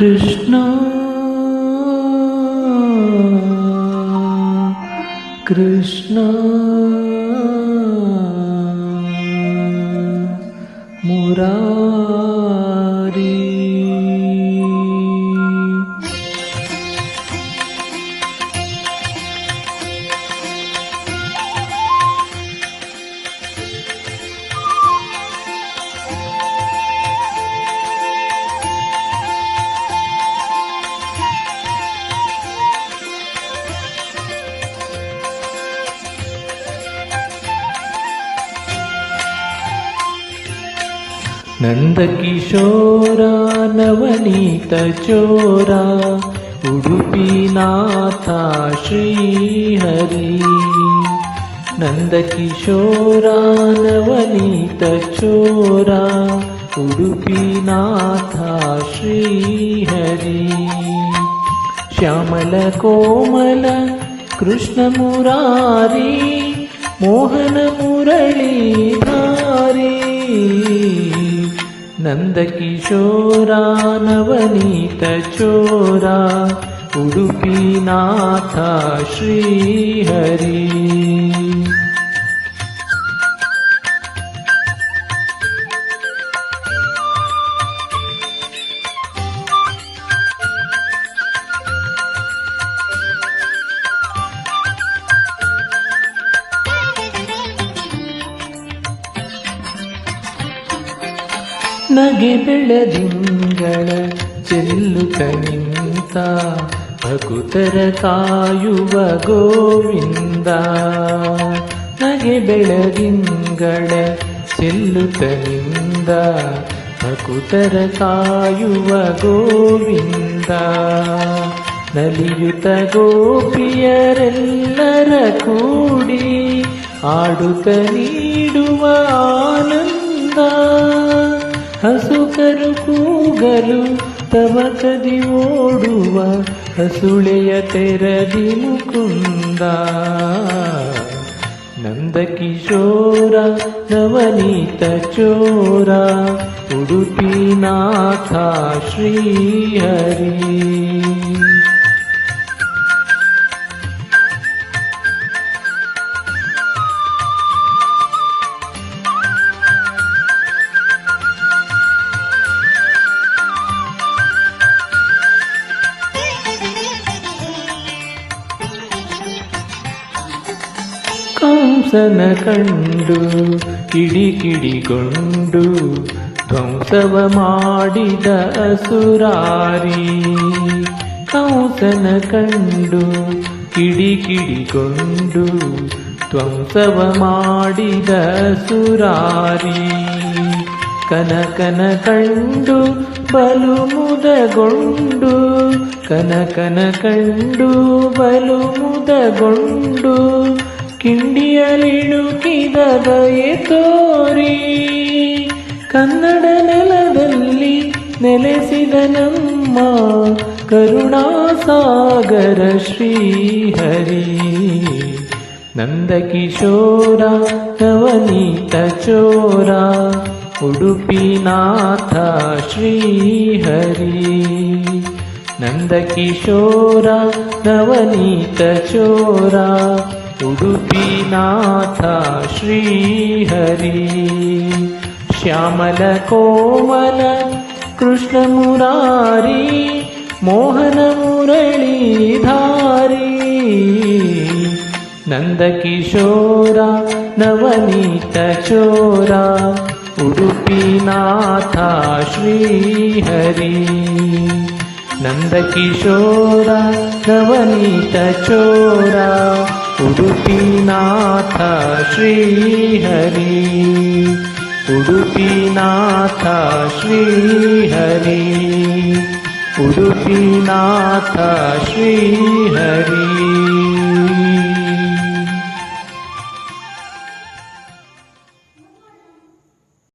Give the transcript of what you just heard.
कृष्ण। कृष्ण। मुरा नन्दकिशोरा नवनीतचोरा उडुपीनाथा श्रीहरि नन्दकिशोरा नवनीतचोरा उडुपीनाथा श्रीहरि श्यामलकोमल कृष्णमुरारी मोहनमुरळीधा नन्दकिशोरा नवनीतचोरा उडुपि श्रीहरी ನಗೆ ಬೆಳದಿಂಗಳ ಚೆಲ್ಲುತ್ತ ನಿಂತ ಭಕುತರ ಕಾಯುವ ಗೋವಿಂದ. ನಗೆ ಬೆಳದಿಂಗಳ ಚೆಲ್ಲುತ್ತ ನಿಂದ ಭಕುತರ ಕಾಯುವ ಗೋವಿಂದ. ನಲಿಯುತ ಗೋಪಿಯರೆಲ್ಲರ ಕೂಡಿ ಆಡುತ್ತ ನೀಡುವ ಹಸುಕರು ಕೂಗಲು ತವಕದಿ ಓಡುವ ಹಸುಳೆಯ ತೆರದಿ ಮುಕುಂದ. ನಂದಕಿಶೋರ ನವನೀತ ಚೋರ ಉಡುಪಿನಾಥ ಶ್ರೀಹರಿ. ಕಂಸನ ಕಂಡು, ಕಿಡಿಕಿಡಿಗೊಂಡು ಧ್ವಂಸವ ಮಾಡಿದ ಅಸುರಾರಿ. ಕಂಸನ ಕಂಡು, ಕಿಡಿಕಿಡಿಗೊಂಡು ಧ್ವಂಸವ ಮಾಡಿದ ಸುರಾರಿ ಕನಕನ ಕಂಡು ಬಲು ಮುದಗೊಂಡು, ಕನಕನ ಕಂಡು ಬಲು ಮುದಗೊಂಡು ಕಿಂಡಿಯಲಿಣುಕಿದ ದಯೆ ತೋರಿ, ಕನ್ನಡ ನೆಲದಲ್ಲಿ ನೆಲೆಸಿದ ನಮ್ಮ ಕರುಣಾಸಾಗರ ಶ್ರೀಹರಿ. ನಂದಕಿಶೋರ, ನವನೀತ ಚೋರ, ಉಡುಪಿನಾಥ ಶ್ರೀಹರಿ. ನಂದಕಿಶೋರ, ನವನೀತ उडुपीनाथ श्रीहरि। श्यामलकोमल श्यामलकोमलकृष्णमुरारी मोहनमुरलीधारी नन्दकिशोरा नवनीतचोरा उडुपीनाथ श्रीहरि। नन्दकिशोरा नवनीतचोरा उडुपीनाथ श्रीहरि। उडुपीनाथ श्रीहरि। उडुपीनाथ श्रीहरि।